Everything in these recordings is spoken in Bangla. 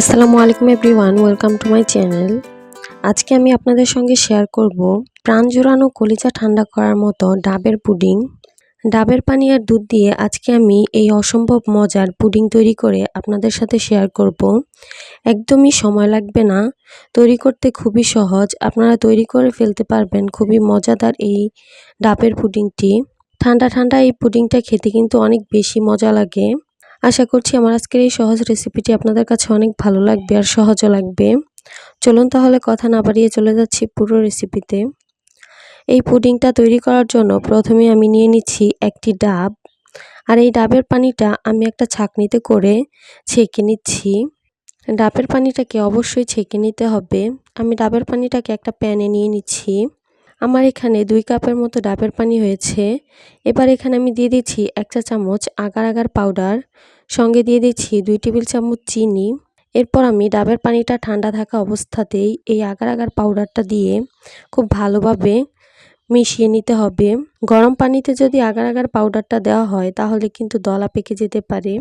আসসালামু আলাইকুম everyone, welcome to my channel. আজকে আমি আপনাদের সঙ্গে শেয়ার করব প্রাণ জোড়ানো কলিজা ঠান্ডা করার মতো ডাবের পুডিং। ডাবের পানি আর দুধ দিয়ে আজকে আমি এই অসম্ভব মজার পুডিং তৈরি করে আপনাদের সাথে শেয়ার করব। একদমই সময় লাগবে না, তৈরি করতে খুবই সহজ। আপনারা তৈরি করে ফেলতে পারবেন, খুবই মজাদার এই ডাবের পুডিংটি। ঠান্ডা ঠান্ডা এই পুডিংটা খেতে কিন্তু অনেক বেশি মজা লাগে। আশা করছি আমার আজকের এই সহজ রেসিপিটি আপনাদের কাছে অনেক ভালো লাগবে আর সহজও লাগবে। চলুন তাহলে কথা না বাড়িয়ে চলে যাচ্ছি পুরো রেসিপিতে এই পুডিংটা তৈরি করার জন্য প্রথমে আমি নিয়ে নিচ্ছি একটি ডাব। আর এই ডাবের পানিটা আমি একটা ছাকনিতে করে ছেঁকে নিচ্ছি। ডাবের পানিটাকে অবশ্যই ছেঁকে নিতে হবে। আমি ডাবের পানিটাকে একটা প্যানে নিয়ে নিচ্ছি। আমার এখানে দুই কাপের মতো ডাবের পানি হয়েছে। এবার এখানে আমি দিয়ে দিচ্ছি এক চা চামচ আগার আগার পাউডার, সঙ্গে দিয়ে দিচ্ছি দুই টেবিল চামচ চিনি। এরপর আমি ডাবের পানিটা ঠান্ডা থাকা অবস্থাতেই এই আগার আগার পাউডারটা দিয়ে খুব ভালোভাবে মিশিয়ে নিতে হবে। গরম পানিতে যদি আগার আগার পাউডারটা দেওয়া হয়, তাহলে কিন্তু দলা পেকে যেতে পারে।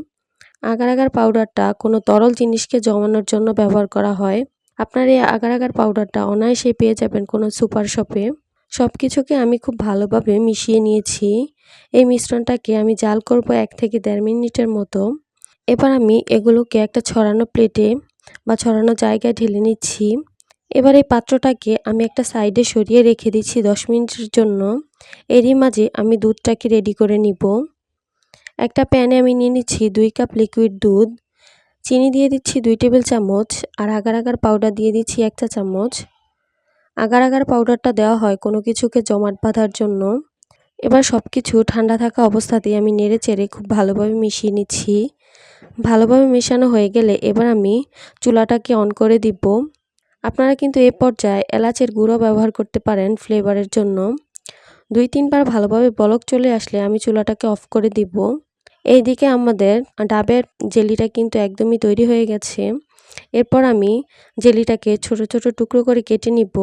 আগার আগার পাউডারটা কোনো তরল জিনিসকে জমানোর জন্য ব্যবহার করা হয়। আপনার এই আগার আগার পাউডারটা অনায়াসে পেয়ে যাবেন কোনো সুপার শপে। সব কিছুকে আমি খুব ভালোভাবে মিশিয়ে নিয়েছি। এই মিশ্রণটাকে আমি জাল করব এক থেকে দেড় মিনিটের মতো। এবার আমি এগুলোকে একটা ছড়ানো প্লেটে বা ছড়ানো জায়গায় ঢেলে নিচ্ছি। এবার এই পাত্রটাকে আমি একটা সাইডে সরিয়ে রেখে দিচ্ছি দশ মিনিটের জন্য। এরই মাঝে আমি দুধটাকে রেডি করে নিব। একটা প্যানে আমি নিয়ে নিচ্ছি দুই কাপ লিকুইড দুধ। চিনি দিয়ে দিচ্ছি দুই টেবিল চামচ আর আগার আগার পাউডার দিয়ে দিচ্ছি এক চা চামচ। আগার আগার পাউডারটা দেওয়া হয় কোনো কিছুকে জমাট বাঁধার জন্য। এবার সব কিছু ঠান্ডা থাকা অবস্থাতেই আমি নেড়ে চেড়ে খুব ভালোভাবে মিশিয়ে নিচ্ছি। ভালোভাবে মেশানো হয়ে গেলে এবার আমি চুলাটাকে অন করে দিব। আপনারা কিন্তু এ পর্যায়ে এলাচের গুঁড়ো ব্যবহার করতে পারেন ফ্লেভারের জন্য। দুই তিনবার ভালোভাবে বলক চলে আসলে আমি চুলাটাকে অফ করে দিব। এইদিকে আমাদের ডাবের জেলিটা কিন্তু একদমই তৈরি হয়ে গেছে। এরপর আমি জেলিটাকে ছোট ছোট টুকরো করে কেটে নিব।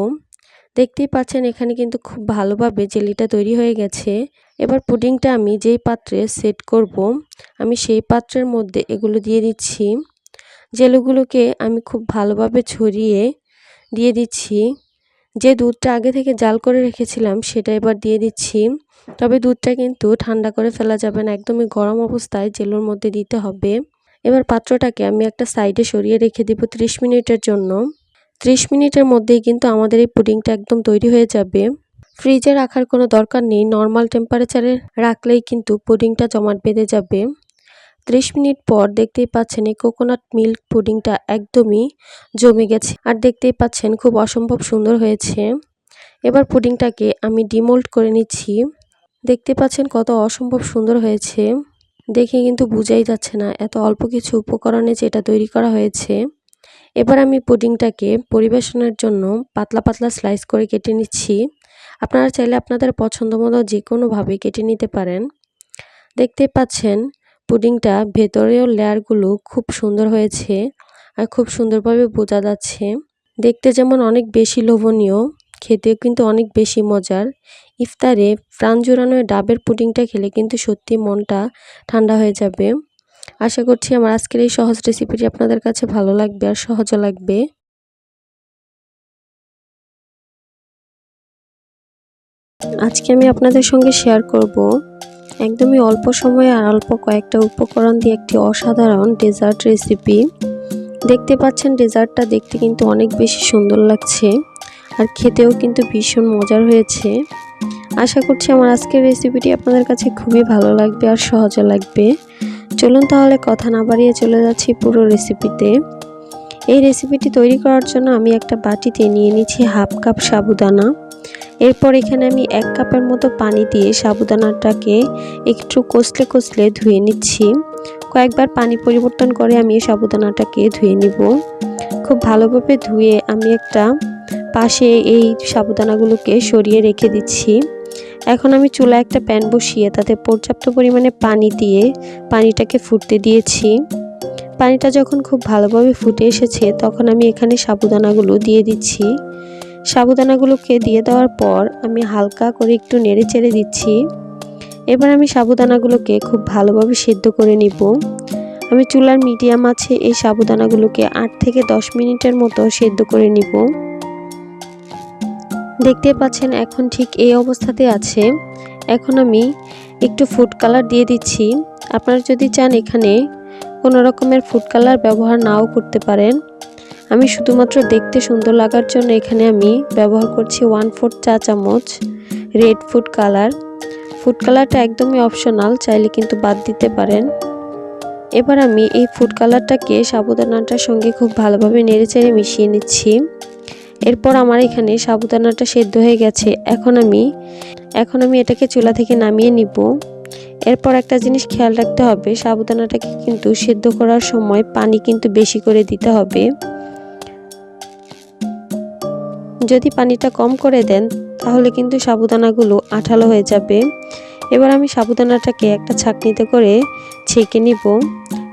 দেখতেই পাচ্ছেন এখানে কিন্তু খুব ভালোভাবে জেলিটা তৈরি হয়ে গেছে। এবার পুডিংটা আমি যেই পাত্রে সেট করব, আমি সেই পাত্রের মধ্যে এগুলো দিয়ে দিচ্ছি। জেলুগুলোকে আমি খুব ভালোভাবে ছড়িয়ে দিয়ে দিচ্ছি। যে দুধটা আগে থেকে জাল করে রেখেছিলাম সেটা এবার দিয়ে দিচ্ছি। তবে দুধটা কিন্তু ঠান্ডা করে ফেলা যাবে না, একদমই গরম অবস্থায় জেলুর মধ্যে দিতে হবে। এবার পাত্রটাকে আমি একটা সাইডে সরিয়ে রেখে দিব ত্রিশ মিনিটের জন্য। ত্রিশ মিনিটের মধ্যেই কিন্তু আমাদের এই পুডিংটা একদম তৈরি হয়ে যাবে। ফ্রিজে রাখার কোনো দরকার নেই, নর্মাল টেম্পারেচারে রাখলেই কিন্তু পুডিংটা জমাট বেঁধে যাবে। ত্রিশ মিনিট পর দেখতেই পাচ্ছেন এই কোকোনাট মিল্ক পুডিংটা একদমই জমে গেছে আর দেখতেই পাচ্ছেন খুব অসম্ভব সুন্দর হয়েছে। এবার পুডিংটাকে আমি ডিমোল্ড করে নিচ্ছি। দেখতে পাচ্ছেন কত অসম্ভব সুন্দর হয়েছে। দেখে কিন্তু বোঝাই যাচ্ছে না এত অল্প কিছু উপকরণে যেটা তৈরি করা হয়েছে। এবার আমি পুডিংটাকে পরিবেশনের জন্য পাতলা পাতলা স্লাইস করে কেটে নিচ্ছি। আপনারা চাইলে আপনাদের পছন্দ মতো যে কোনোভাবে কেটে নিতে পারেন। দেখতে পাচ্ছেন, পুডিংটা ভেতরেও লেয়ারগুলো খুব সুন্দর হয়েছে আর খুব সুন্দরভাবে বোঝা যাচ্ছে। দেখতে যেমন অনেক বেশি লোভনীয়, খেতেও কিন্তু অনেক বেশি মজার। ইফতারে প্রাণ জোড়ানো ডাবের পুডিংটা খেলে কিন্তু সত্যি মনটা ঠান্ডা হয়ে যাবে। আশা করছি আমার আজকের এই সহজ রেসিপিটি আপনাদের কাছে ভালো লাগবে আর সহজও লাগবে। আজকে আমি আপনাদের সঙ্গে শেয়ার করব একদমই অল্প সময়ে আর অল্প কয়েকটা উপকরণ দিয়ে একটি অসাধারণ ডেজার্ট রেসিপি দেখতে পাচ্ছেন ডেজার্টটা দেখতে কিন্তু অনেক বেশি সুন্দর লাগছে আর খেতেও কিন্তু ভীষণ মজার হয়েছে। আশা করছি আমার আজকের রেসিপিটি আপনাদের কাছে খুবই ভালো লাগবে আর সহজও লাগবে। চলুন তাহলে কথা না বাড়িয়ে চলে যাচ্ছি পুরো রেসিপিতে এই রেসিপিটি তৈরি করার জন্য আমি একটা বাটিতে নিয়ে নিচ্ছি হাফ কাপ সাবুদানা। এরপর এখানে আমি এক কাপের মতো পানি দিয়ে সাবুদানাটাকে একটু কষলে কষলে ধুয়ে নিচ্ছি। কয়েকবার পানি পরিবর্তন করে আমি সাবুদানাটাকে ধুয়ে নিব। খুব ভালোভাবে ধুয়ে আমি একটা পাশে এই সাবুদানাগুলোকে সরিয়ে রেখে দিচ্ছি। এখন আমি চুলা একটা প্যান বসিয়ে তাতে পর্যাপ্ত পরিমাণে পানি দিয়ে পানিটাকে ফুটতে দিয়েছি। পানিটা যখন খুব ভালোভাবে ফুটে এসেছে, তখন আমি এখানে সাবুদানাগুলো দিয়ে দিচ্ছি। সাবুদানাগুলোকে দিয়ে দেওয়ার পর আমি হালকা করে একটু নেড়ে চেড়ে দিচ্ছি। এবার আমি সাবুদানাগুলোকে খুব ভালোভাবে সেদ্ধ করে নিব। আমি চুলার মিডিয়াম আছে, এই সাবুদানাগুলোকে আট থেকে দশ মিনিটের মতো সেদ্ধ করে নিব। দেখতে পাচ্ছেন এখন ঠিক এই অবস্থাতে আছে। এখন আমি একটু ফুড কালার দিয়ে দিচ্ছি। আপনারা যদি চান এখানে কোনো রকমের ফুড কালার ব্যবহার নাও করতে পারেন। আমি শুধুমাত্র দেখতে সুন্দর লাগার জন্য এখানে আমি ব্যবহার করছি ওয়ান ফোর্থ চা চামচ রেড ফুড কালার ফুড কালারটা একদমই অপশনাল চাইলে কিন্তু বাদ দিতে পারেন। এবার আমি এই ফুড কালারটাকে সাবুদানাটার সঙ্গে খুব ভালোভাবে নেড়েচেড়ে মিশিয়ে নিচ্ছি। এরপর আমার এখানে সাবুদানাটা সেদ্ধ হয়ে গেছে। এখন আমি এখন আমি এটাকে চুলা থেকে নামিয়ে নিব। এরপর একটা জিনিস খেয়াল রাখতে হবে, সাবুদানাটাকে কিন্তু সেদ্ধ করার সময় পানি কিন্তু বেশি করে দিতে হবে। যদি পানিটা কম করে দেন, তাহলে কিন্তু সাবুদানাগুলো আঠালো হয়ে যাবে। এবার আমি সাবুদানাটাকে একটা ছাকনিতে করে ছেঁকে নিব।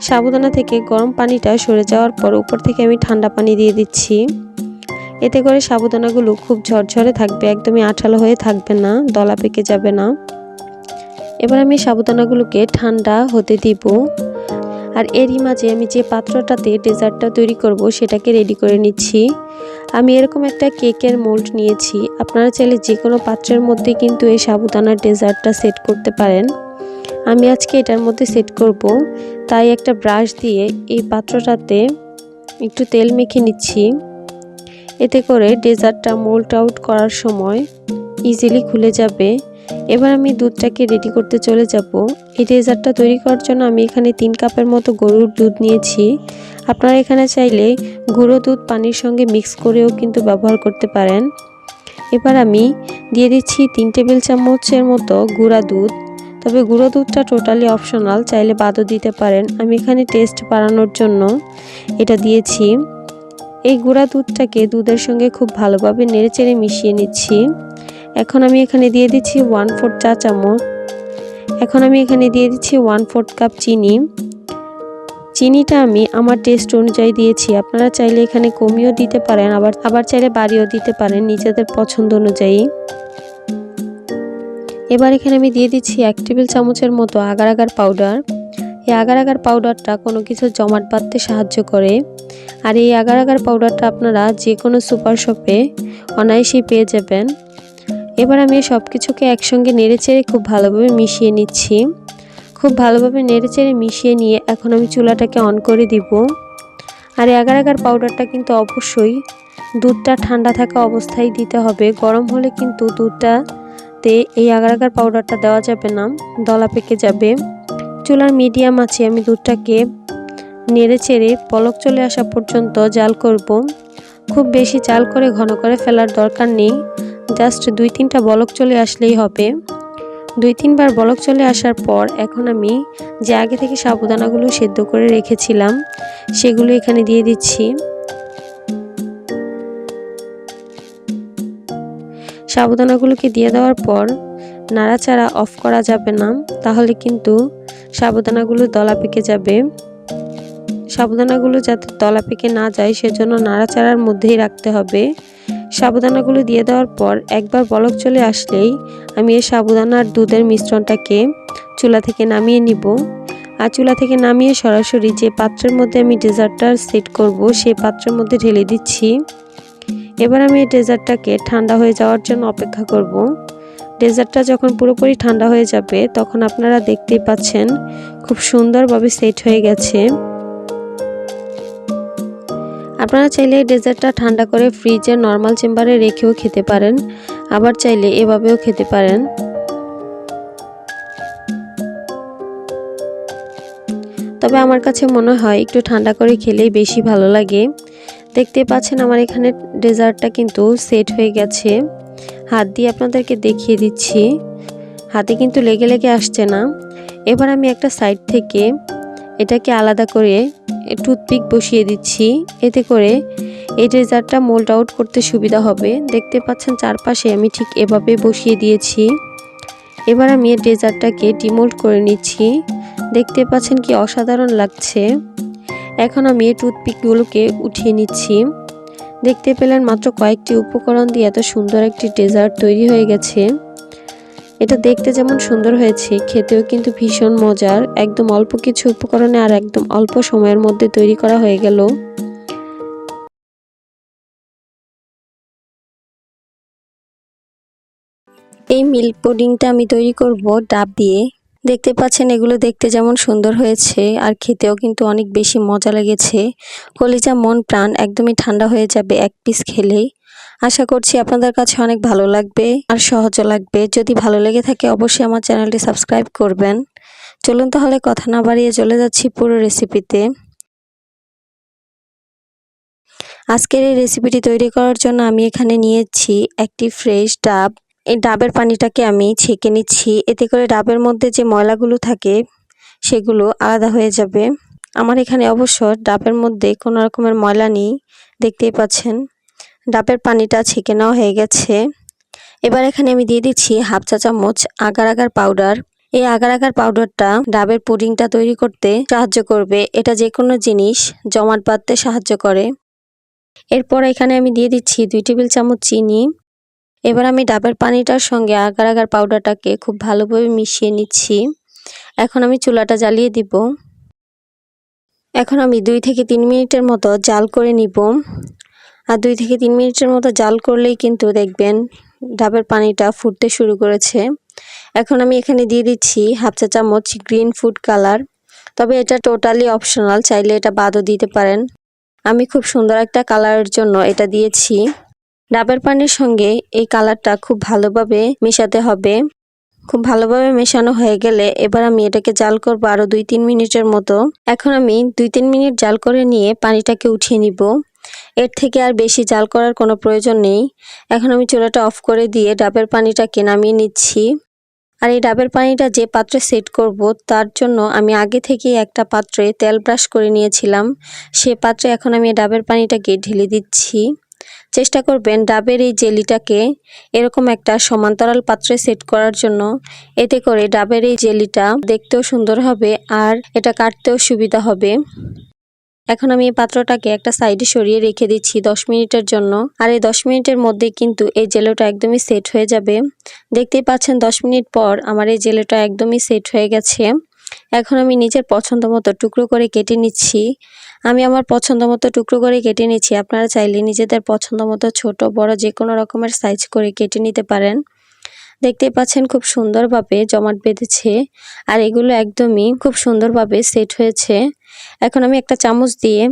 সাবুদানা থেকে গরম পানিটা সরে যাওয়ার পর উপর থেকে আমি ঠান্ডা পানি দিয়ে দিচ্ছি। এতে করে সাবুদানাগুলো খুব ঝরঝরে থাকবে, একদমই আঠালো হয়ে থাকবে না, দলা পেকে যাবে না। এবার আমি সাবুদানাগুলোকে ঠান্ডা হতে দিব। আর এরই মাঝে আমি যে পাত্রটাতে ডেজার্টটা তৈরি করব, সেটাকে রেডি করে নিচ্ছি। আমি এরকম একটা কেকের মোল্ড নিয়েছি, আপনারা চাইলে যে কোনো পাত্রের মধ্যে কিন্তু এই সাবুদানার ডেজার্টটা সেট করতে পারেন। আমি আজকে এটার মধ্যে সেট করব, তাই একটা ব্রাশ দিয়ে এই পাত্রটাতে একটু তেল মেখে নিচ্ছি। এতে করে ডেজার্টটা মোল্ড আউট করার সময় ইজিলি খুলে যাবে। এবার আমি দুধটাকে রেডি করতে চলে যাব। এই ডেজার্টটা তৈরি করার জন্য আমি এখানে তিন কাপের মতো গরুর দুধ নিয়েছি। আপনারা এখানে চাইলে গুঁড়ো দুধ পানির সঙ্গে মিক্স করেও কিন্তু ব্যবহার করতে পারেন। এবার আমি দিয়ে দিচ্ছি তিন টেবিল চামচের মতো গুঁড়া দুধ। তবে গুঁড়ো দুধটা টোটালি অপশনাল চাইলে বাদও দিতে পারেন। আমি এখানে টেস্ট বাড়ানোর জন্য এটা দিয়েছি। এই গুঁড়া দুধটাকে দুধের সঙ্গে খুব ভালোভাবে নেড়েচেড়ে মিশিয়ে নিচ্ছি। এখন আমি এখানে দিয়ে দিচ্ছি ওয়ান ফোর্থ চা চামচ। এখন আমি এখানে দিয়ে দিচ্ছি ওয়ান ফোর্থ কাপ চিনি। চিনিটা আমি আমার টেস্ট অনুযায়ী দিয়েছি। আপনারা চাইলে এখানে কমিয়েও দিতে পারেন, আবার আবার চাইলে বাড়িও দিতে পারেন নিজেদের পছন্দ অনুযায়ী। এবার এখানে আমি দিয়ে দিচ্ছি এক টেবিল চামচের মতো আগার আগার পাউডার এই আগার আগার পাউডারটা কোনো কিছু জমাট বাঁধতে সাহায্য করে। আর এই আগার আগার পাউডারটা আপনারা যে কোনো সুপার শপে অনায়াসেই পেয়ে যাবেন। এবার আমি সব কিছুকে একসঙ্গে নেড়েচেড়ে খুব ভালোভাবে মিশিয়ে নিচ্ছি। খুব ভালোভাবে নেড়েচেড়ে মিশিয়ে নিয়ে এখন আমি চুলাটাকে অন করে দিব। আর এই আগার আগার পাউডারটা কিন্তু অবশ্যই দুধটা ঠান্ডা থাকা অবস্থায় দিতে হবে। গরম হলে কিন্তু দুধটাতে এই আগার আগার পাউডারটা দেওয়া যাবে না, দলা পেকে যাবে। চুলার মিডিয়াম আছে, আমি দুধটাকে নেড়ে চেড়ে পলক চলে আসা পর্যন্ত জাল করব। খুব বেশি জাল করে ঘন করে ফেলার দরকার নেই, জাস্ট দুই তিনটা বলক চলে আসলেই হবে। দুই তিনবার বলক চলে আসার পর এখন আমি যে আগে থেকে সাবুদানাগুলো সেদ্ধ করে রেখেছিলাম, সেগুলো এখানে দিয়ে দিচ্ছি। সাবুদানাগুলোকে দিয়ে দেওয়ার পর নাড়াচাড়া অফ করা যাবে না, তাহলে কিন্তু সাবুদানাগুলো দলা পেকে যাবে। সাবুদানাগুলো যাতে দলা পেকে না যায়, সেজন্য নাড়াচাড়ার মধ্যেই রাখতে হবে। সাবুদানাগুলো দিয়ে দেওয়ার পর একবার বলক চলে আসলেই আমি এই সাবুদানার দুধের মিশ্রণটাকে চুলা থেকে নামিয়ে নিব। আর চুলা থেকে নামিয়ে সরাসরি যে পাত্রের মধ্যে আমি ডেজার্টটা সেট করব, সেই পাত্রের মধ্যে ঢেলে দিচ্ছি। এবার আমি এই ডেজার্টটাকে ঠান্ডা হয়ে যাওয়ার জন্য অপেক্ষা করব। ডেজার্টটা যখন পুরোপুরি ঠান্ডা হয়ে যাবে, তখন আপনারা দেখতেই পাচ্ছেন খুব সুন্দরভাবে সেট হয়ে গেছে। আপনারা চাইলে এই ডেজার্টটা ঠান্ডা করে ফ্রিজে নর্মাল চেম্বারে রেখেও খেতে পারেন, আবার চাইলে এভাবেও খেতে পারেন। তবে আমার কাছে মনে হয় একটু ঠান্ডা করে খেলেই বেশি ভালো লাগে। দেখতে পাচ্ছেন আমার এখানে ডেজার্টটা কিন্তু সেট হয়ে গেছে। হাত দিয়ে আপনাদেরকে দেখিয়ে দিচ্ছি। হাতে কিন্তু লেগে লেগে আসছে না। এবার আমি একটা সাইড থেকে এটাকে আলাদা করে টুথপিক বসিয়ে দিচ্ছি। এতে করে এই ডেজার্টটা মোল্ড আউট করতে সুবিধা হবে। দেখতে পাচ্ছেন চারপাশে আমি ঠিক এভাবে বসিয়ে দিয়েছি। এবার আমি এই ডেজার্টটাকে ডিমোল্ড করে নিচ্ছি। দেখতে পাচ্ছেন কি অসাধারণ লাগছে। এখন আমি এই টুথপিকগুলোকে উঠিয়ে নিচ্ছি। দেখতে পেলেন মাত্র কয়েকটি উপকরণ দিয়ে এত সুন্দর একটি ডেজার্ট তৈরি হয়ে গেছে। এটা দেখতে যেমন সুন্দর হয়েছে, খেতেও কিন্তু ভীষণ মজার। একদম অল্প কিছু উপকরণে আর একদম অল্প সময়ের মধ্যে তৈরি করা হয়ে গেল। এই মিল্ক পুডিংটা আমি তৈরি করব ডাব দিয়ে। দেখতে পাচ্ছেন, এগুলো দেখতে যেমন সুন্দর হয়েছে, আর খেতেও কিন্তু অনেক বেশি মজা লেগেছে। কলিজা মন, প্রাণ একদমই ঠান্ডা হয়ে যাবে এক পিস খেলেই। আশা করছি আপনাদের কাছে অনেক ভালো লাগবে, আর সহজও লাগবে। যদি ভালো লেগে থাকে, অবশ্যই আমার চ্যানেলটি সাবস্ক্রাইব করবেন। চলুন তাহলে কথা না বাড়িয়ে চলে যাচ্ছি পুরো রেসিপিতে আজকের এই রেসিপিটি তৈরি করার জন্য আমি এখানে নিয়েছি একটি ফ্রেশ ডাব। এই ডাবের পানিটাকে আমি ছেঁকে নিচ্ছি। এতে করে ডাবের মধ্যে যে ময়লাগুলো থাকে, সেগুলো আলাদা হয়ে যাবে। আমার এখানে অবশ্য ডাবের মধ্যে কোনো রকমের ময়লা নেই, দেখতেই পাচ্ছেন। ডাবের পানিটা ছেঁকে নেওয়া হয়ে গেছে। এবার এখানে আমি দিয়ে দিচ্ছি হাফ চা চামচ আগার আগার পাউডার। এই আগার আগার পাউডারটা ডাবের পুডিংটা তৈরি করতে সাহায্য করবে। এটা যে কোনো জিনিস জমাট বাঁধতে সাহায্য করে। এরপর এখানে আমি দিয়ে দিচ্ছি দুই টেবিল চামচ চিনি। এবার আমি ডাবের পানিটার সঙ্গে আগার আগার পাউডারটাকে খুব ভালোভাবে মিশিয়ে নিচ্ছি। এখন আমি চুলাটা জ্বালিয়ে দিব। এখন আমি দুই থেকে তিন মিনিটের মতো জাল করে নিব। আর দুই থেকে তিন মিনিটের মতো জাল করলেই কিন্তু দেখবেন ডাবের পানিটা ফুটতে শুরু করেছে। এখন আমি এখানে দিয়ে দিচ্ছি হাফ চা চামচ গ্রিন ফুড কালার। তবে এটা টোটালি অপশনাল চাইলে এটা বাদও দিতে পারেন। আমি খুব সুন্দর একটা কালারের জন্য এটা দিয়েছি। ডাবের পানির সঙ্গে এই কালারটা খুব ভালোভাবে মেশাতে হবে। খুব ভালোভাবে মেশানো হয়ে গেলে এবার আমি এটাকে জাল করব আরও দুই তিন মিনিটের মতো। এখন আমি দুই তিন মিনিট জাল করে নিয়ে পানিটাকে উঠিয়ে নিব। এর থেকে আর বেশি জাল করার কোনো প্রয়োজন নেই। এখন আমি চুলাটা অফ করে দিয়ে ডাবের পানিটাকে নামিয়ে নিচ্ছি। আর এই ডাবের পানিটা যে পাত্রে সেট করব তার জন্য আমি আগে থেকেই একটা পাত্রে তেল ব্রাশ করে নিয়েছিলাম। সে পাত্রে এখন আমি ডাবের পানিটাকে ঢেলে দিচ্ছি। চেষ্টা করবেন ডাবের এই জেলিটাকে এরকম একটা সমান্তরাল পাত্রে সেট করার জন্য। এতে করে ডাবের এই জেলিটা দেখতেও সুন্দর হবে আর এটা কাটতেও সুবিধা হবে। এখন আমি এই পাত্রটাকে একটা সাইডে সরিয়ে রেখে দিচ্ছি দশ মিনিটের জন্য। আর এই দশ মিনিটের মধ্যে কিন্তু এই জেলোটা একদমই সেট হয়ে যাবে। দেখতেই পাচ্ছেন দশ মিনিট পর আমার এই জেলোটা একদমই সেট হয়ে গেছে। এখন আমি নিজের পছন্দ মতো টুকরো করে কেটে নিচ্ছি। আমি আমার পছন্দ মতো টুকরো করে কেটে নিচ্ছি। আপনারা চাইলে নিজেদের পছন্দ মতো ছোট, বড় যে কোনো রকমের সাইজ করে কেটে নিতে পারেন। দেখতেই পাচ্ছেন খুব সুন্দরভাবে জমাট বেঁধেছে আর এগুলো একদমই খুব সুন্দরভাবে সেট হয়েছে। এখন আমি একটা চামচ দিয়ে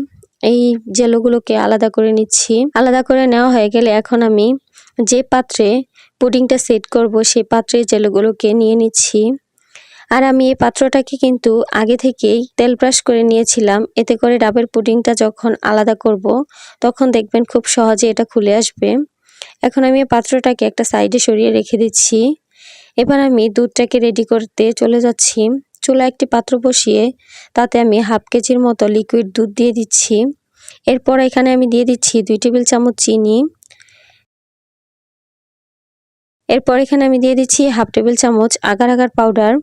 এই জেলোগুলোকে আলাদা করে নিচ্ছি। আলাদা করে নেওয়া হয়ে গেলে এখন আমি যে পাত্রে পুডিংটা সেট করব সেই পাত্রে জেলোগুলোকে নিয়ে নিচ্ছি। আর আমি এই পাত্রটাকে কিন্তু আগে থেকেই তেল ব্রাশ করে নিয়েছিলাম। এতে করে ডাবের পুডিংটা যখন আলাদা করব, তখন দেখবেন খুব সহজে এটা খুলে আসবে। এখন আমি এই পাত্রটাকে একটা সাইডে সরিয়ে রেখে দিচ্ছি। এবার আমি দুধটাকে রেডি করতে চলে যাচ্ছি। চুলা একটি পাত্র বসিয়ে তাতে আমি হাফ কেজির মতো লিকুইড দুধ দিয়ে দিচ্ছি। এরপর এখানে আমি দিয়ে দিচ্ছি দুই টেবিল চামচ চিনি। এরপর এখানে আমি দিয়ে দিচ্ছি হাফ টেবিল চামচ আগার আগার পাউডার।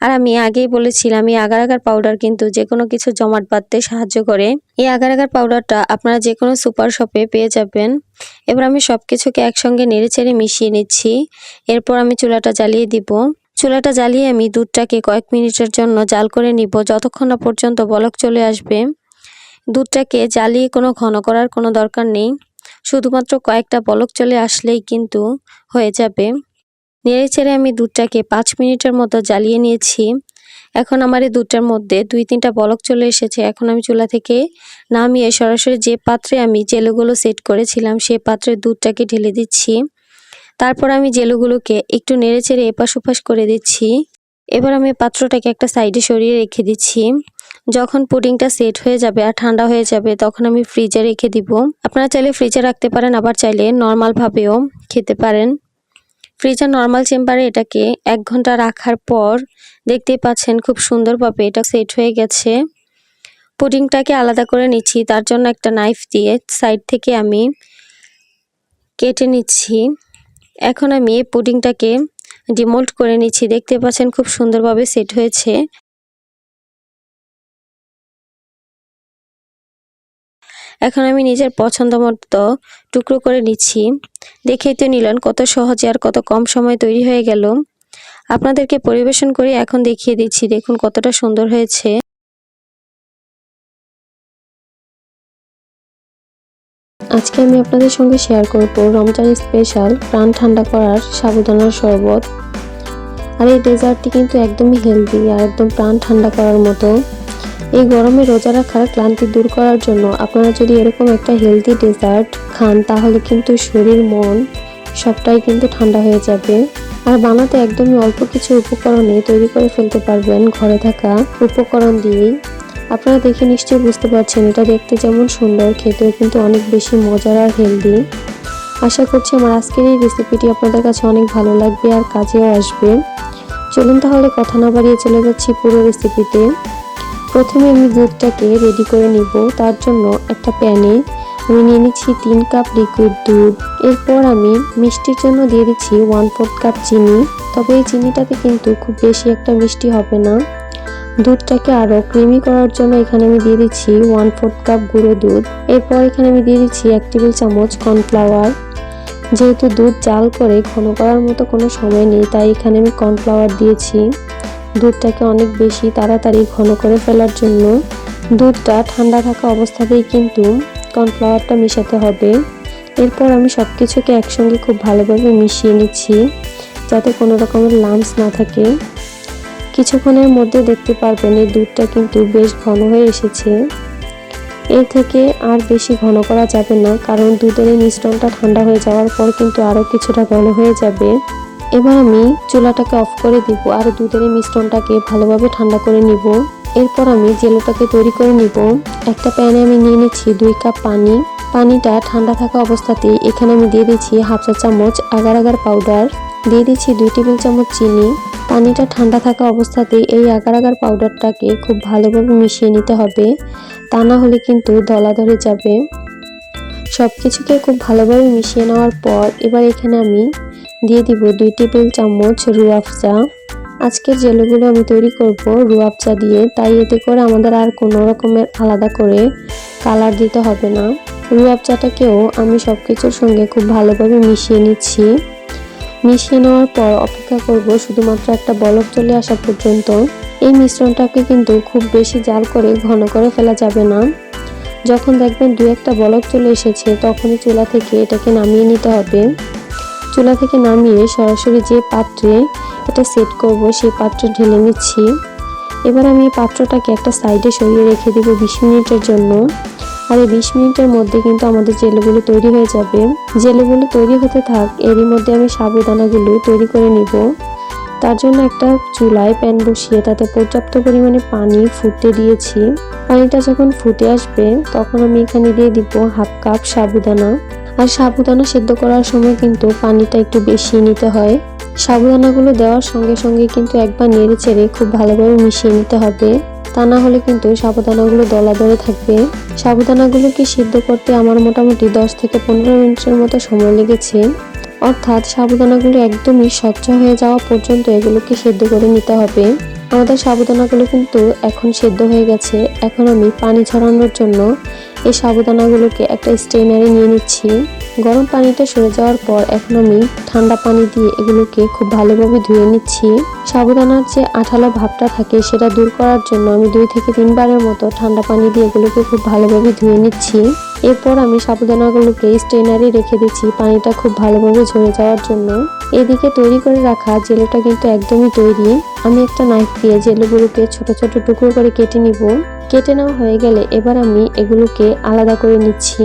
আর আমি আগেই বলেছিলাম, এই আগার আগার পাউডার কিন্তু যে কোনো কিছু জমাট বাঁধতে সাহায্য করে। এই আগার আগার পাউডারটা আপনারা যে কোনো সুপার শপে পেয়ে যাবেন। এবার আমি সব কিছুকে একসঙ্গে নেড়েচেড়ে মিশিয়ে নিচ্ছি। এরপর আমি চুলাটা জ্বালিয়ে দিব। চুলাটা জ্বালিয়ে আমি দুধটাকে কয়েক মিনিটের জন্য জাল করে নিব। যতক্ষণ না পর্যন্ত বলক চলে আসবে। দুধটাকে জ্বালিয়ে কোনো ঘন করার কোনো দরকার নেই। শুধুমাত্র কয়েকটা বলক চলে আসলেই কিন্তু হয়ে যাবে। নেড়ে চেড়ে আমি দুধটাকে পাঁচ মিনিটের মতো জ্বালিয়ে নিয়েছি। এখন আমার এই দুধটার মধ্যে দুই তিনটা বলক চলে এসেছে। এখন আমি চুলা থেকে নামিয়ে সরাসরি যে পাত্রে আমি জেলুগুলো সেট করেছিলাম, সে পাত্রে দুধটাকে ঢেলে দিচ্ছি। তারপর আমি জেলুগুলোকে একটু নেড়ে চেড়ে এপাশ ওপাশ করে দিচ্ছি। এবার আমি পাত্রটাকে একটা সাইডে সরিয়ে রেখে দিচ্ছি। যখন পুডিংটা সেট হয়ে যাবে আর ঠান্ডা হয়ে যাবে, তখন আমি ফ্রিজে রেখে দিব। আপনারা চাইলে ফ্রিজে রাখতে পারেন, আবার চাইলে নর্মালভাবেও খেতে পারেন। ফ্রিজের নর্মাল চেম্বারে এটাকে এক ঘণ্টা রাখার পর দেখতেই পাচ্ছেন খুব সুন্দরভাবে এটা সেট হয়ে গেছে। পুডিংটাকে আলাদা করে নিচ্ছি, তার জন্য একটা নাইফ দিয়ে সাইড থেকে আমি কেটে নিচ্ছি। এখন আমি পুডিংটাকে ডিমোল্ড করে নিচ্ছি, দেখতে পাচ্ছেন খুব সুন্দরভাবে সেট হয়েছে। এখন আমি নিজের পছন্দ মতো টুকরো করে নিচ্ছি। দেখেই তো নিলেন কত সহজে আর কত কম সময় তৈরি হয়ে গেল। আপনাদেরকে পরিবেশন করে এখন দেখিয়ে দিচ্ছি, দেখুন কতটা সুন্দর হয়েছে। আজকে আমি আপনাদের সঙ্গে শেয়ার করব রমজান স্পেশাল প্রাণ ঠান্ডা করার সাবুদানার শরবত। আর এই ডেজার্টটি কিন্তু একদমই হেলদি আর একদম প্রাণ ঠান্ডা করার মতো। এই গরমে রোজা রাখার ক্লান্তি দূর করার জন্য আপনারা যদি এরকম একটা হেলদি ডেজার্ট খান, তাহলে কিন্তু শরীর, মন সবটাই কিন্তু ঠান্ডা হয়ে যাবে। আর বানাতে একদমই অল্প কিছু উপকরণে তৈরি করে ফেলতে পারবেন ঘরে থাকা উপকরণ দিয়েই। আপনারা দেখে নিশ্চয়ই বুঝতে পারছেন, এটা দেখতে যেমন সুন্দর, খেতেও কিন্তু অনেক বেশি মজার আর হেলদি আশা করছি আমার আজকের এই রেসিপিটি আপনাদের কাছে অনেক ভালো লাগবে আর কাজেও আসবে। চলুন তাহলে কথা না বাড়িয়ে চলে যাচ্ছি পুরো রেসিপিতে প্রথমে আমি দুধটাকে রেডি করে নিব। তার জন্য একটা প্যানে আমি নিয়ে নিচ্ছি তিন কাপ লিকুইড দুধ। এরপর আমি মিষ্টির জন্য দিয়ে দিচ্ছি ওয়ান ফোর্থ কাপ চিনি। তবে এই চিনিটাতে কিন্তু খুব বেশি একটা মিষ্টি হবে না। দুধটাকে আরও ক্রিমি করার জন্য এখানে আমি দিয়ে দিচ্ছি ওয়ান ফোর্থ কাপ গুঁড়ো দুধ। এরপর এখানে আমি দিয়ে দিচ্ছি এক টেবিল চামচ কর্নফ্লাওয়ার যেহেতু দুধ জাল করে ঘন করার মতো কোনো সময় নেই, তাই এখানে আমি কর্নফ্লাওয়ার দিয়েছি। দুধটাকে অনেক বেশি তাড়াতাড়ি ঘন করে ফেলার জন্য দুধটা ঠান্ডা থাকা অবস্থাতেই কিন্তু কর্নফ্লাওয়ারটা মিশাতে হবে। এরপর আমি সব কিছুকে একসঙ্গে খুব ভালোভাবে মিশিয়ে নিচ্ছি যাতে কোনো রকমের লামস না থাকে। কিছুক্ষণের মধ্যে দেখতে পারবেন এই দুধটা কিন্তু বেশ ঘন হয়ে এসেছে। এর থেকে আর বেশি ঘন করা যাবে না, কারণ দুধের এই মিশ্রণটা ঠান্ডা হয়ে যাওয়ার পর কিন্তু আরও কিছুটা ঘন হয়ে যাবে। এবার আমি চুলাটাকে অফ করে দিব আর দুধের মিশ্রণটাকে ভালোভাবে ঠান্ডা করে নিব। এরপর আমি জেলোটাকে তৈরি করে নিব। একটা প্যানে আমি নিয়ে নিচ্ছি দুই কাপ পানি। পানিটা ঠান্ডা থাকা অবস্থাতেই এখানে আমি দিয়ে দিচ্ছি হাফ চা চামচ আগার আগার পাউডার দিয়ে দিচ্ছি দুই টেবিল চামচ চিনি। পানিটা ঠান্ডা থাকা অবস্থাতেই এই আগার আগার পাউডারটাকে খুব ভালোভাবে মিশিয়ে নিতে হবে। তা না হলে কিন্তু দলা ধরে যাবে। সব কিছুকে খুব ভালোভাবে মিশিয়ে নেওয়ার পর এবার এখানে আমি দিয়ে দিব দুই টেবিল চামচ রুয়াফজা আজকের জেলোগুলো আমি তৈরি করব রুয়াফজা দিয়ে। তাই এতে করে আমাদের আর কোনো রকমের আলাদা করে কালার দিতে হবে না। রুয়াফজাটাকেও আমি সব কিছুর সঙ্গে খুব ভালোভাবে মিশিয়ে নিচ্ছি। মিশিয়ে নেওয়ার পর অপেক্ষা করব শুধুমাত্র একটা বলক চলে আসা পর্যন্ত। এই মিশ্রণটাকে কিন্তু খুব বেশি জাল করে ঘন করে ফেলা যাবে না। যখন দেখবেন দু একটা বলক চলে এসেছে, তখনই চুলা থেকে এটাকে নামিয়ে নিতে হবে। চুলা থেকে নামিয়ে সরাসরি যে পাত্রে এটা সেট করব, সেই পাত্রে ঢেলে নিচ্ছি। এবার আমি পাত্রটাকে একটা সাইডে সরিয়ে রেখে দেবো বিশ মিনিটের জন্য। আর এই বিশ মিনিটের মধ্যে কিন্তু আমাদের জেলেগুলো তৈরি হয়ে যাবে। জেলেগুলো তৈরি হতে থাক, এরই মধ্যে আমি সাবুদানাগুলো তৈরি করে নিব। তার জন্য একটা চুলায় প্যান বসিয়ে তাতে পর্যাপ্ত পরিমাণে পানি ফুটতে দিয়েছি। পানিটা যখন ফুটে আসবে, তখন আমি এখানে দিয়ে দিব হাফ কাপ সাবুদানা। আর সাবুদানা সেদ্ধ করার সময় কিন্তু পানিটা একটু বেশি নিতে হয়। সাবুদানাগুলো দেওয়ার সঙ্গে সঙ্গে কিন্তু একবার নেড়ে চেড়ে খুব ভালোভাবে মিশিয়ে নিতে হবে। তা না হলে কিন্তু সাবুদানাগুলো দলা ধরে থাকবে। সাবুদানাগুলোকে সিদ্ধ করতে আমার মোটামুটি দশ থেকে পনেরো মিনিটের মতো সময় লেগেছে। অর্থাৎ সাবুদানাগুলো একদমই স্বচ্ছ হয়ে যাওয়া পর্যন্ত এগুলোকে সেদ্ধ করে নিতে হবে। আমাদের সাবুদানাগুলো কিন্তু এখন সেদ্ধ হয়ে গেছে। এখন আমি পানি ছড়ানোর জন্য এই সাবুদানাগুলোকে একটা স্ট্রেনারে নিয়ে নিচ্ছি। গরম পানিটা সরে যাওয়ার পর এখন আমি ঠান্ডা পানি দিয়ে এগুলোকে খুব ভালোভাবে ধুয়ে নিচ্ছি। সাবুদানার যে আঠালো ভাবটা থাকে সেটা দূর করার জন্য আমি দুই থেকে তিনবারের মতো ঠান্ডা পানি দিয়ে এগুলোকে খুব ভালোভাবে ধুয়ে নিচ্ছি। এরপর আমি সাবুদানাগুলোকে স্ট্রেনারে রেখে দিচ্ছি। পানিটা খুব ভালোভাবে ঝরে যাওয়ার জন্য। এদিকে তৈরি করে রাখা জেলোটা কিন্তু একদমই তৈরি। আমি একটা নাইফ দিয়ে জেলোগুলোকে ছোট ছোট টুকরো করে কেটে নিব। কেটে নেওয়া হয়ে গেলে এবার আমি এগুলোকে আলাদা করে নিচ্ছি।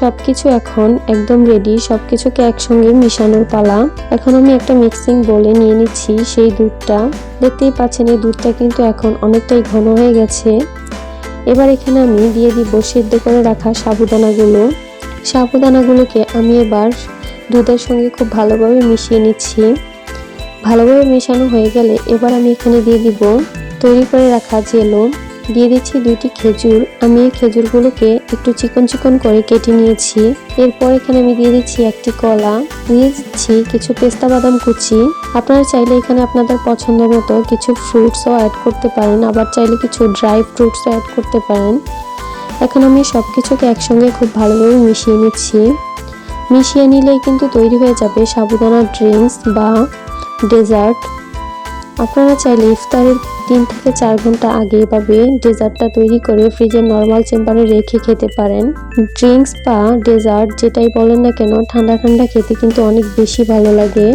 সবকিছু এখন একদম রেডি সবকিছুকে একসঙ্গে মিশানোর পালা। এখন আমি একটা মিক্সিং বলে নিয়ে নিচ্ছি সেই দুধটা। দেখতেই পাচ্ছেন এই দুধটা কিন্তু এখন অনেকটাই ঘন হয়ে গেছে। এবার এখানে আমি দিয়ে দিব সেদ্ধ করে রাখা সাবুদানাগুলো। সাবুদানাগুলোকে আমি এবার দুধের সঙ্গে খুব ভালোভাবে মিশিয়ে নিচ্ছি। ভালোভাবে মেশানো হয়ে গেলে এবার আমি এখানে দিয়ে দিব তৈরি করে রাখা জেলো দিয়ে দিচ্ছি দুইটি খেজুর। আমি এই খেজুরগুলোকে একটু চিকন চিকন করে কেটে নিয়েছি। এরপর এখানে আমি দিয়ে দিচ্ছি একটি কলা। দিয়ে দিচ্ছি কিছু পেস্তা বাদাম কুচি। আপনারা চাইলে এখানে আপনাদের পছন্দ মতো কিছু ফ্রুটসও অ্যাড করতে পারেন, আবার চাইলে কিছু ড্রাই ফ্রুটসও অ্যাড করতে পারেন। এখন আমি সব কিছুকে একসঙ্গে খুব ভালোভাবে মিশিয়ে নিচ্ছি। মিশিয়ে নিলেই কিন্তু তৈরি হয়ে যাবে সাবুদানা ড্রিঙ্কস বা ডেজার্ট। আপনারা চাইলে ইফতারের তিন থেকে চার ঘণ্টা আগে এভাবে ডেজার্টটা তৈরি করে ফ্রিজের নর্মাল চেম্বারে রেখে খেতে পারেন। ড্রিঙ্কস বা ডেজার্ট যেটাই বলেন না কেন, ঠান্ডা ঠান্ডা খেতে কিন্তু অনেক বেশি ভালো লাগে।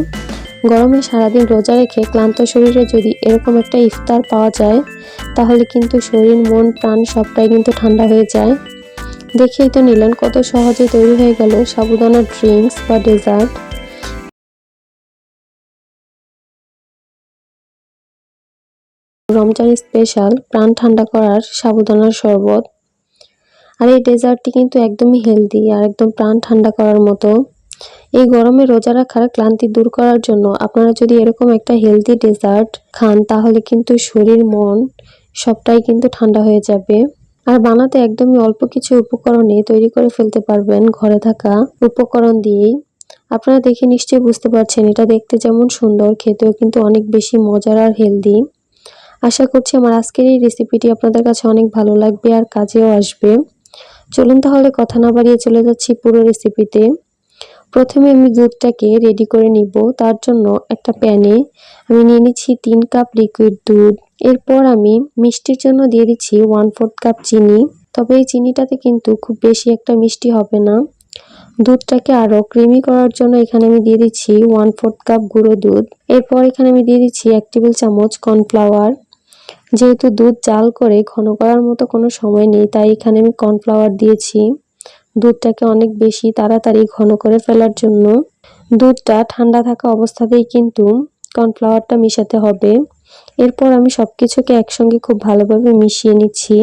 গরমে সারাদিন রোজা রেখে ক্লান্ত শরীরে যদি এরকম একটা ইফতার পাওয়া যায়, তাহলে কিন্তু শরীর, মন, প্রাণ সবটাই কিন্তু ঠান্ডা হয়ে যায়। দেখেই তো নিলেন কত সহজে তৈরি হয়ে গেল সাবুদানা ড্রিঙ্কস বা ডেজার্ট। রমজান স্পেশাল প্রাণ ঠান্ডা করার সাবুদানার শরবত। আর এই ডেজার্টটি কিন্তু একদমই হেলদি আর একদম প্রাণ ঠান্ডা করার মতো। এই গরমে রোজা রাখার ক্লান্তি দূর করার জন্য আপনারা যদি এরকম একটা হেলদি ডেজার্ট খান, তাহলে কিন্তু শরীর, মন সবটাই কিন্তু ঠান্ডা হয়ে যাবে। আর বানাতে একদমই অল্প কিছু উপকরণে তৈরি করে ফেলতে পারবেন ঘরে থাকা উপকরণ দিয়েই। আপনারা দেখে নিশ্চয়ই বুঝতে পারছেন, এটা দেখতে যেমন সুন্দর, খেতেও কিন্তু অনেক বেশি মজার আর হেলদি আশা করছি আমার আজকের এই রেসিপিটি আপনাদের কাছে অনেক ভালো লাগবে আর কাজেও আসবে। চলুন তাহলে কথা না বাড়িয়ে চলে যাচ্ছি পুরো রেসিপিতে প্রথমে আমি দুধটাকে রেডি করে নিব। তার জন্য একটা প্যানে আমি নিয়ে নিচ্ছি তিন কাপ লিকুইড দুধ। এরপর আমি মিষ্টির জন্য দিয়ে দিচ্ছি ওয়ান ফোর্থ কাপ চিনি। তবে এই চিনিটাতে কিন্তু খুব বেশি একটা মিষ্টি হবে না। দুধটাকে আরও ক্রিমি করার জন্য এখানে আমি দিয়ে দিচ্ছি ওয়ান ফোর্থ কাপ গুঁড়ো দুধ। এরপর এখানে আমি দিয়ে দিচ্ছি এক টেবিল চামচ কর্নফ্লাওয়ার যেহেতু দুধ জাল করে ঘন করার মতো কোনো সময় নেই, তাই এখানে আমি কর্নফ্লাওয়ার দিয়েছি। দুধটাকে অনেক বেশি তাড়াতাড়ি ঘন করে ফেলার জন্য। দুধটা ঠান্ডা থাকা অবস্থাতেই কিন্তু কর্নফ্লাওয়ারটা মিশাতে হবে। এরপর আমি সব কিছুকে একসঙ্গে খুব ভালোভাবে মিশিয়ে নিচ্ছি,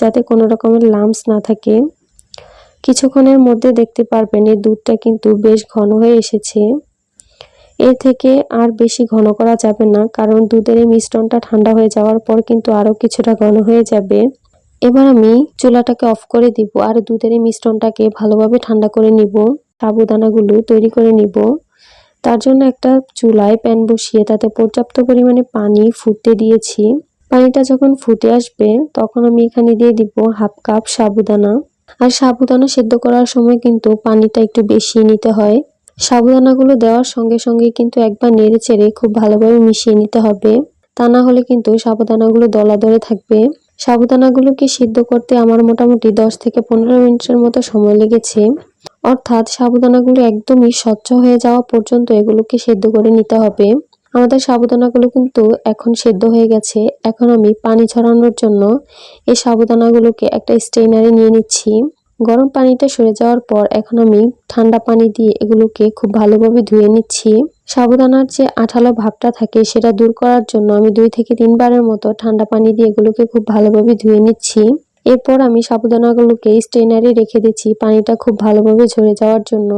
যাতে কোনো রকমের লামস না থাকে। কিছুক্ষণের মধ্যে দেখতে পারবেন এই দুধটা কিন্তু বেশ ঘন হয়ে এসেছে। এর থেকে আর বেশি ঘন করা যাবে না, কারণ দুধের এই মিশ্রণটা ঠান্ডা হয়ে যাওয়ার পর কিন্তু আরও কিছুটা ঘন হয়ে যাবে। এবার আমি চুলাটাকে অফ করে দিব আর দুধের এই মিশ্রণটাকে ভালোভাবে ঠান্ডা করে নিব, সাবুদানাগুলো তৈরি করে নিব। তার জন্য একটা চুলায় প্যান বসিয়ে তাতে পর্যাপ্ত পরিমাণে পানি ফুটতে দিয়েছি। পানিটা যখন ফুটে আসবে, তখন আমি এখানে দিয়ে দিব হাফ কাপ সাবুদানা। আর সাবুদানা সেদ্ধ করার সময় কিন্তু পানিটা একটু বেশি নিতে হয়। সাবুদানাগুলো দেওয়ার সঙ্গে সঙ্গে কিন্তু একবার নেড়ে চেড়ে খুব ভালোভাবে মিশিয়ে নিতে হবে। তা না হলে কিন্তু সাবুদানাগুলো দলা দলে থাকবে। সাবুদানাগুলোকে সিদ্ধ করতে আমার মোটামুটি দশ থেকে পনেরো মিনিটের মতো সময় লেগেছে। অর্থাৎ সাবুদানাগুলো একদমই স্বচ্ছ হয়ে যাওয়া পর্যন্ত এগুলোকে সেদ্ধ করে নিতে হবে। আমাদের সাবুদানাগুলো কিন্তু এখন সেদ্ধ হয়ে গেছে। এখন আমি পানি ছড়ানোর জন্য এই সাবুদানাগুলোকে একটা স্টেইনারে নিয়ে নিচ্ছি। গরম পানিটা সরে যাওয়ার পর এখন আমি ঠান্ডা পানি দিয়ে এগুলোকে খুব ভালোভাবে ধুয়ে নিচ্ছি। সাবুদানার যে আঠালো ভাবটা থাকে সেটা দূর করার জন্য আমি দুই থেকে তিনবারের মতো ঠান্ডা পানি দিয়ে এগুলোকে খুব ভালোভাবে ধুয়ে নিচ্ছি। এরপর আমি সাবুদানাগুলোকে স্টেনারে রেখে দিচ্ছি পানিটা খুব ভালোভাবে ঝরে যাওয়ার জন্য।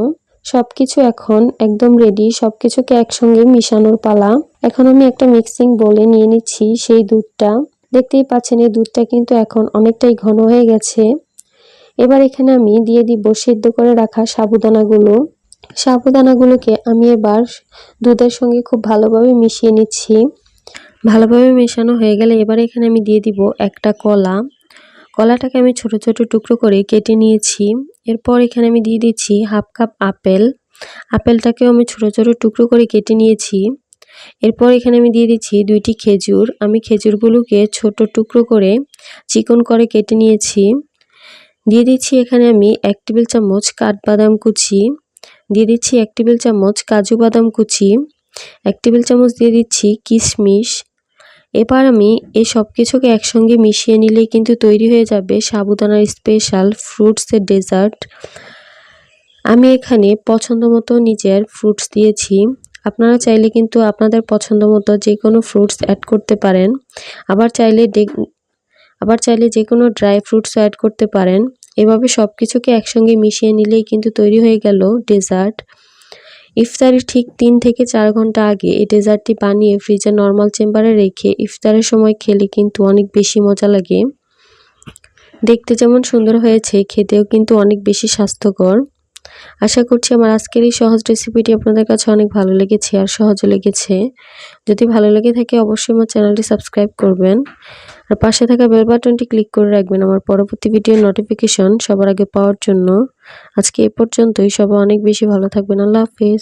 সবকিছু এখন একদম রেডি সবকিছুকে একসঙ্গে মিশানোর পালা। এখন আমি একটা মিক্সিং বলে নিয়ে নিচ্ছি সেই দুধটা। দেখতেই পাচ্ছেন এই দুধটা কিন্তু এখন অনেকটাই ঘন হয়ে গেছে। এবার এখানে আমি দিয়ে দিব সেদ্ধ করে রাখা সাবুদানাগুলো। সাবুদানাগুলোকে আমি এবার দুধের সঙ্গে খুব ভালোভাবে মিশিয়ে নিচ্ছি। ভালোভাবে মেশানো হয়ে গেলে এবার এখানে আমি দিয়ে দিব একটা কলা। কলাটাকে আমি ছোট ছোট টুকরো করে কেটে নিয়েছি। এরপর এখানে আমি দিয়ে দিচ্ছি হাফ কাপ আপেল। আপেলটাকেও আমি ছোট ছোট টুকরো করে কেটে নিয়েছি। এরপর এখানে আমি দিয়ে দিচ্ছি দুইটি খেজুর। আমি খেজুরগুলোকে ছোট টুকরো করে চিকন করে কেটে নিয়েছি। দিয়ে দিচ্ছি এখানে আমি এক টেবিল চামচ কাঠবাদাম কুচি। দিয়ে দিচ্ছি এক টেবিল চামচ কাজু বাদাম কুচি। এক টেবিল চামচ দিয়ে দিচ্ছি কিশমিশ। এবার আমি এই সব কিছুকে একসঙ্গে মিশিয়ে নিলেই কিন্তু তৈরি হয়ে যাবে সাবুদানার স্পেশাল ফ্রুটসের ডেজার্ট। আমি এখানে পছন্দ মতো নিজের ফ্রুটস দিয়েছি। আপনারা চাইলে কিন্তু আপনাদের পছন্দ মতো যে কোনো ফ্রুটস অ্যাড করতে পারেন। আবার চাইলে আবার চাইলে যে কোনো ড্রাই ফ্রুটস অ্যাড করতে পারেন। এভাবে সব কিছুকে একসঙ্গে মিশিয়ে নিলেই কিন্তু তৈরি হয়ে গেল ডেজার্ট ইফতারের ঠিক তিন থেকে চার ঘণ্টা আগে এই ডেজার্টটি বানিয়ে ফ্রিজে নর্মাল চেম্বারে রেখে ইফতারের সময় খেলে কিন্তু অনেক বেশি মজা লাগে। দেখতে যেমন সুন্দর হয়েছে, খেতেও কিন্তু অনেক বেশি স্বাস্থ্যকর। আশা করছি আমার আজকের এই সহজ রেসিপিটি আপনাদের কাছে অনেক ভালো লেগেছে আর সহজও লেগেছে। যদি ভালো লেগে থাকে অবশ্যই আমার চ্যানেলটি সাবস্ক্রাইব করবেন। আর পাশে থাকা বেল বাটনটি ক্লিক করে রাখবেন আমার পরবর্তী ভিডিওর নোটিফিকেশন সবার আগে পাওয়ার জন্য। আজকে এ পর্যন্তই, সবাই অনেক বেশি ভালো থাকবেন। আল্লাহ হাফিজ।